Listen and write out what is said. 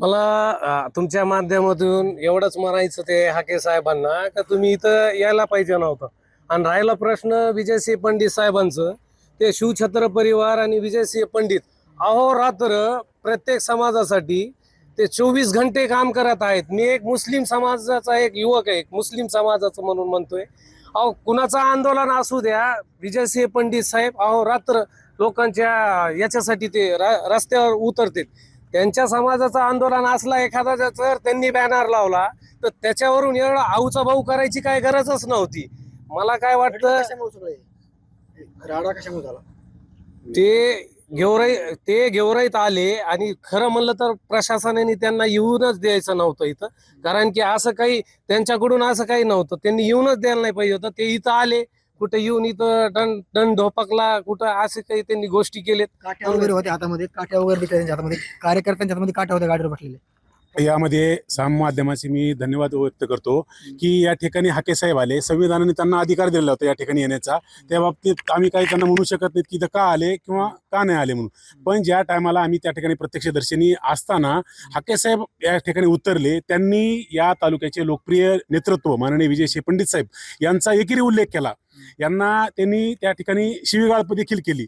मला तुमच्या माध्यमातून एवढंच म्हणायचं ते हाके साहेबांना का तुम्ही इथं यायला पाहिजे नव्हतं. आणि राहिला प्रश्न विजयसिंह पंडित साहेबांचं ते शिवछत्र परिवार आणि विजयसिंह पंडित. अहोरात्र प्रत्येक समाजासाठी ते चोवीस घंटे काम करत आहेत. मी एक मुस्लिम समाजाचा एक युवक आहे एक मुस्लिम समाजाचं म्हणून म्हणतोय. अहो कुणाचं आंदोलन असू द्या विजयसिंह पंडित साहेब अहोरात्र लोकांच्या याच्यासाठी ते रस्त्यावर उतरते त्यांच्या समाजाचं आंदोलन असला एखादा जर त्यांनी बॅनर लावला तर त्याच्यावरून एवढा आऊचा भाऊ करायची काय गरजच नव्हती. मला काय वाटतं? राडा कशामुळे झाला? ते गेवराई ते गेवराईत आले आणि खरं म्हणलं तर प्रशासनाने त्यांना येऊनच द्यायचं नव्हतं इथं. कारण की असं काही त्यांच्याकडून असं काही नव्हतं. त्यांनी येऊनच द्यायला नाही पाहिजे होतं. ते इथं आले. कुठे येऊन इथं दंड दंड ढोपकला कुठं असे काही त्यांनी गोष्टी केलेत. काठ्या वगैरे होत्या हातामध्ये काठ्या वगैरे दिसल्या त्यांच्या हातामध्ये. कार्यकर्त्यांच्या हातामध्ये काठ्या होत्या गाडीवर बसलेले यामध्ये साम माध्यमाचे मी धन्यवाद व्यक्त करतो की या ठिकाणी हाके साहेब आले. संविधानाने त्यांना अधिकार दिलेला होता या ठिकाणी येण्याचा. त्या बाबतीत आम्ही काही त्यांना म्हणू शकत नाहीत की इथं का आले किंवा का नाही आले म्हणून. पण ज्या टायमाला आम्ही त्या ठिकाणी प्रत्यक्षदर्शनी असताना हाके साहेब या ठिकाणी उतरले. त्यांनी या तालुक्याचे लोकप्रिय नेतृत्व माननीय विजयसिंह पंडित साहेब यांचा एकेरी उल्लेख केला. यांना त्यांनी त्या ठिकाणी शिवीगाळप देखील केली.